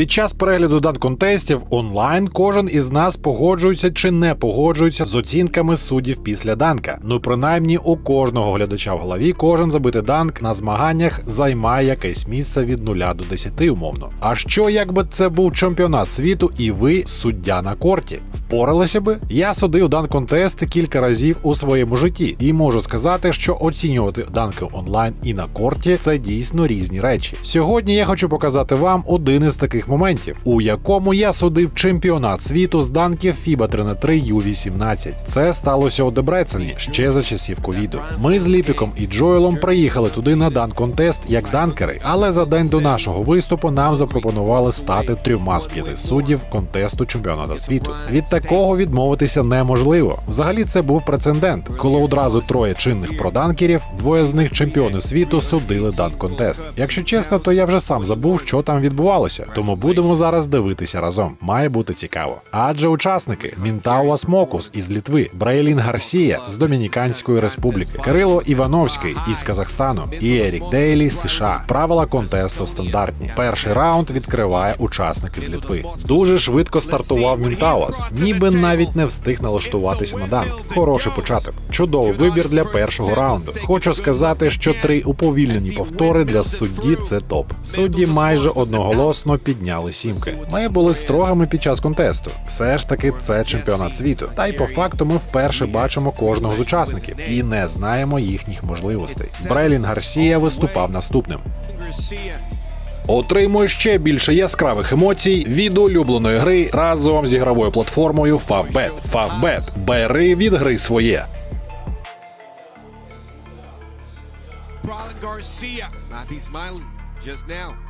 Під час перегляду дан-контестів онлайн кожен із нас погоджується чи не погоджується з оцінками суддів після данка. Ну принаймні у кожного глядача в голові кожен забитий данк на змаганнях займає якесь місце від 0 до 10 умовно. А що якби це був чемпіонат світу і ви суддя на корті? Впоралися би? Я судив дан-контести кілька разів у своєму житті і можу сказати, що оцінювати данки онлайн і на корті це дійсно різні речі. Сьогодні я хочу показати вам один із таких моментів, у якому я судив чемпіонат світу з данків FIBA 3 на 3 U18. Це сталося у Дебрецені ще за часів ковіду. Ми з Ліпіком і Джоелом приїхали туди на дан-контест як данкери, але за день до нашого виступу нам запропонували стати трьома з п'яти суддів контесту чемпіоната світу. Від такого відмовитися неможливо. Взагалі, це був прецедент, коли одразу троє чинних проданкерів, двоє з них чемпіони світу, судили дан-контест. Якщо чесно, то я вже сам забув, що там відбувалося, тому будемо зараз дивитися разом. Має бути цікаво. Адже учасники Мінтауас Мокус із Літви, Брейлін Гарсія з Домініканської республіки, Кирило Івановський із Казахстану і Ерік Дейлі з США. Правила контесту стандартні. Перший раунд відкриває учасник із Літви. Дуже швидко стартував Мінтауас, ніби навіть не встиг налаштуватися на данк. Хороший початок. Чудовий вибір для першого раунду. Хочу сказати, що три уповільнені повтори для судді це топ. Судді майже одноголосно підняли сімки. Ми були строгими під час контесту. Все ж таки, це чемпіонат світу. Та й по факту ми вперше бачимо кожного з учасників і не знаємо їхніх можливостей. Брелін Гарсія виступав наступним. Отримуй ще більше яскравих емоцій від улюбленої гри разом з ігровою платформою Favbet. Favbet. Бери від гри своє. Garcia be just now.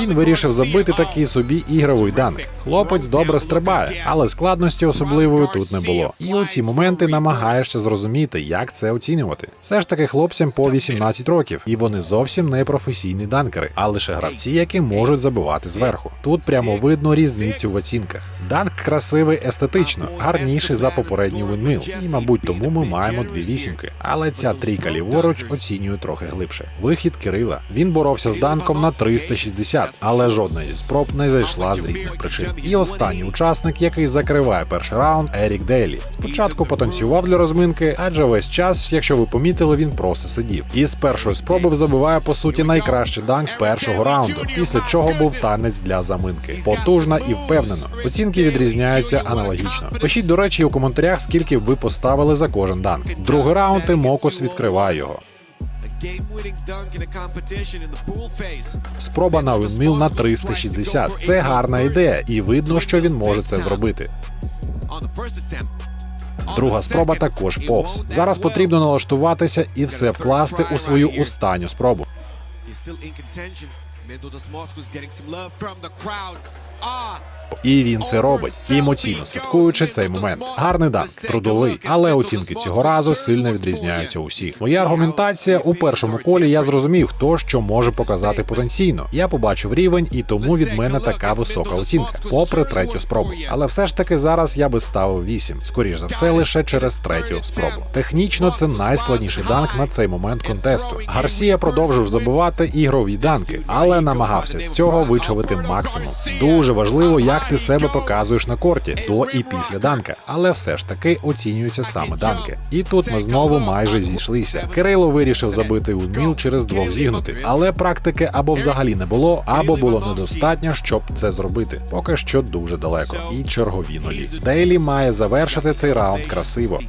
Він вирішив забити такий собі ігровий данк. Хлопець добре стрибає, але складності особливої тут не було. І у ці моменти намагаєшся зрозуміти, як це оцінювати. Все ж таки, хлопцям по 18 років, і вони зовсім не професійні данкери, а лише гравці, які можуть забивати зверху. Тут прямо видно різницю в оцінках. Данк красивий естетично, гарніший за попередній винмил. І, мабуть, тому ми маємо дві вісімки. Але ця трійка ліворуч оцінює трохи глибше. Вихід Кирила. Він боровся з данком на 360, але жодна зі спроб не зайшла з різних причин. І останній учасник, який закриває перший раунд, Ерік Дейлі. Спочатку потанцював для розминки, адже весь час, якщо ви помітили, він просто сидів. І з першої спроби забиває по суті найкращий данк першого раунду, після чого був танець для заминки. Потужна і впевнено. Оцінки відрізняються аналогічно. Пишіть, до речі, у коментарях, скільки ви поставили за кожен данк. Другий раунд і Мокус відкриває його. Спроба на винміл на 360. Це гарна ідея, і видно, що він може це зробити. Друга спроба також повз. Зараз потрібно налаштуватися і все вкласти у свою останню спробу. Getting some love from the crowd. Ah, І він це робить, і емоційно святкуючи цей момент. Гарний данк, трудовий, але оцінки цього разу сильно відрізняються у всіх. Моя аргументація у першому колі я зрозумів, хто що може показати потенційно. Я побачив рівень, і тому від мене така висока оцінка, попри третю спробу. Але все ж таки зараз я би ставив 8. Скоріш за все, лише через третю спробу. Технічно це найскладніший данк на цей момент контесту. Гарсія продовжив забивати ігрові данки, але намагався з цього вичавити максимум. Дуже важливо, як ти себе показуєш на корті до і після данка, але все ж таки оцінюються саме данки. І тут ми знову майже зійшлися. Кирило вирішив забити Унміл через двох зігнутих, але практики або взагалі не було, або було недостатньо, щоб це зробити. Поки що дуже далеко. І чергові нулі. Дейлі має завершити цей раунд красиво.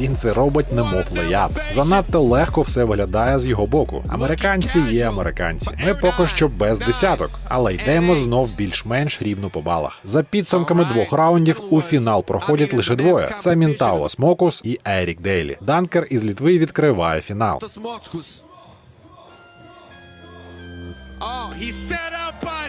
Він це робить, немов леяп. Занадто легко все виглядає з його боку. Американці є американці. Ми поки що без десяток, але йдемо знов більш-менш рівно по балах. За підсумками двох раундів у фінал проходять лише двоє: це Мінтаос Мокус і Ерік Дейлі. Данкер із Літви відкриває фінал.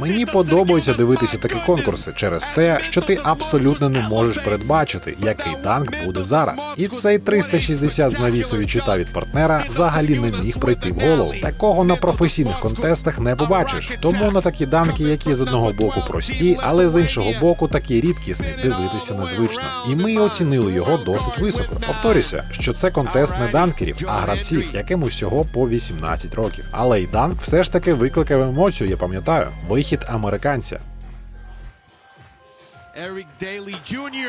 Мені подобається дивитися такі конкурси через те, що ти абсолютно не можеш передбачити, який танк буде зараз. І цей 360 з навісу відчуття від партнера взагалі не міг прийти в голову. Такого на професійних контестах не побачиш. Тому на такі данки, які з одного боку прості, але з іншого боку такі рідкісні, дивитися незвично. І ми оцінили його досить високо. Повторюся, що це контест не данкерів, а гравців, яким усього по 18 років. Але й данк все ж таки викликав емоцію, я пам'ятаю. Вихід американця.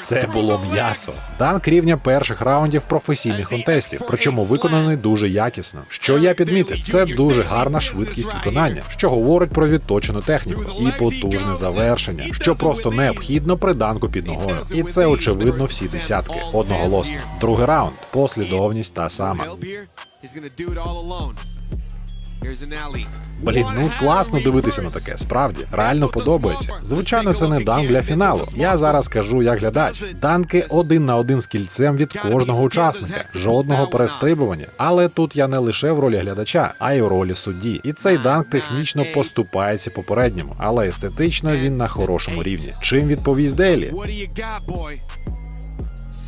Це було м'ясо. Данк рівня перших раундів професійних контестів, причому виконаний дуже якісно. Що я підмітив, це дуже гарна швидкість виконання, що говорить про відточену техніку і потужне завершення, що просто необхідно при данку під ногою. І це очевидно всі десятки. Одноголосно. Другий раунд. Послідовність та сама. Блін, ну класно дивитися на таке. Справді реально подобається. Звичайно, це не данк для фіналу. Я зараз кажу як глядач. Данки один на один з кільцем від кожного учасника, жодного перестрибування. Але тут я не лише в ролі глядача, а й у ролі судді. І цей данк технічно поступається попередньому, але естетично він на хорошому рівні. Чим відповість Дейлі?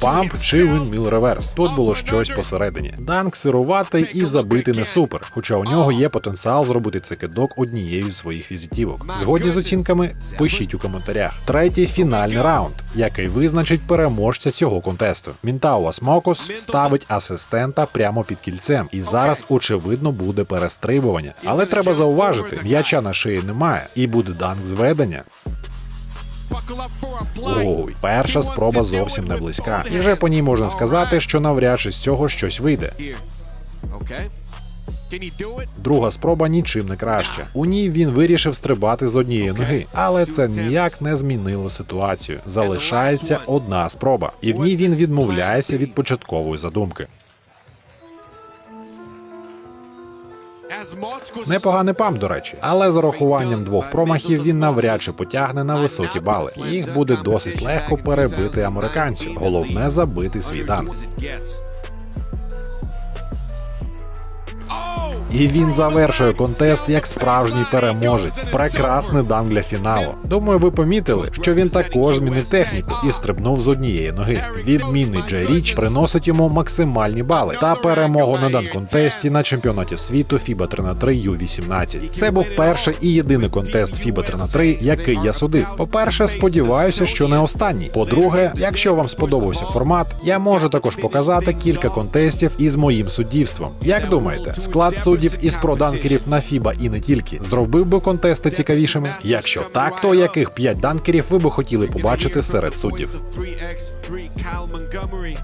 Памп чи винміл реверс. Тут було щось посередині. Данк сируватий і забити не супер. Хоча у нього є потенціал зробити цей кидок однією з своїх візитівок. Згодні з оцінками, пишіть у коментарях. Третій фінальний раунд, який визначить переможця цього контесту. Мінтауа Смокус ставить асистента прямо під кільцем, і зараз очевидно буде перестрибування. Але треба зауважити, м'яча на шиї немає, і буде данк зведення. Ой, перша спроба зовсім не близька. І вже по ній можна сказати, що навряд чи з цього щось вийде. Друга спроба нічим не краща. У ній він вирішив стрибати з однієї ноги, але це ніяк не змінило ситуацію. Залишається одна спроба, і в ній він відмовляється від початкової задумки. Непоганий пам, до речі, але з урахуванням двох промахів він навряд чи потягне на високі бали. Їх буде досить легко перебити американцю. Головне забити свій данк. І він завершує контест як справжній переможець. Прекрасний дан для фіналу. Думаю, ви помітили, що він також змінив техніку і стрибнув з однієї ноги. Відмінний Джей Річ приносить йому максимальні бали та перемогу на дан контесті на чемпіонаті світу FIBA 3 на 3 U18. Це був перший і єдиний контест FIBA 3 на 3 який я судив. По-перше, сподіваюся, що не останній. По-друге, якщо вам сподобався формат, я можу також показати кілька контестів із моїм суддівством. Як думаєте, склад суддів із проданкерів на Фіба і не тільки зробив би контести цікавішими? Якщо так, то яких п'ять данкерів ви би хотіли побачити серед суддів? 3x3 Kyle Montgomery.